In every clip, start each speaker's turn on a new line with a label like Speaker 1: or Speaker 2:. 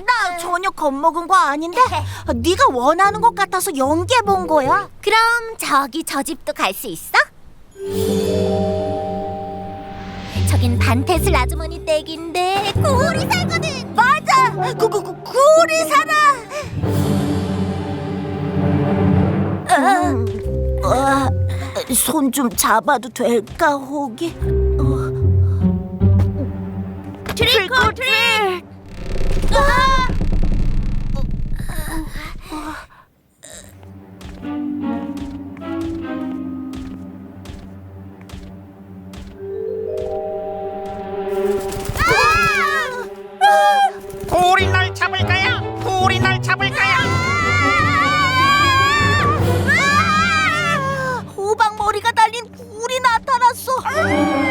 Speaker 1: 음료 겁먹은 거 아닌데 네가 원하는 것 같아서 연기해 본 거야.
Speaker 2: 그럼 저기 저 집도 갈 수 있어? 저긴 반테슬 아주머니 댁인데 구울이 살거든.
Speaker 1: 맞아, 그그 그, 굴이 살아. 아, 손 좀 잡아도 될까, 호기? 트
Speaker 3: 굴이 날 잡을 거야.
Speaker 1: 호박 머리가 달린 굴이 나타났어.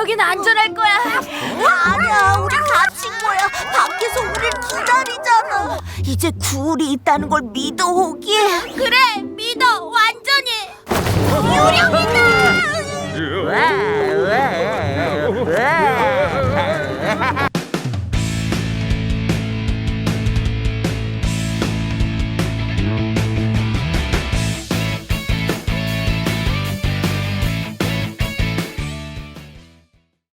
Speaker 2: 여긴 안전할 거야.
Speaker 1: 아니야, 우리 갇힌 거야. 밖에서 우릴 기다리잖아. 이제 굴이 있다는 걸 믿어, 호기.
Speaker 2: 그래, 믿어, 완전히.
Speaker 1: 유령이다!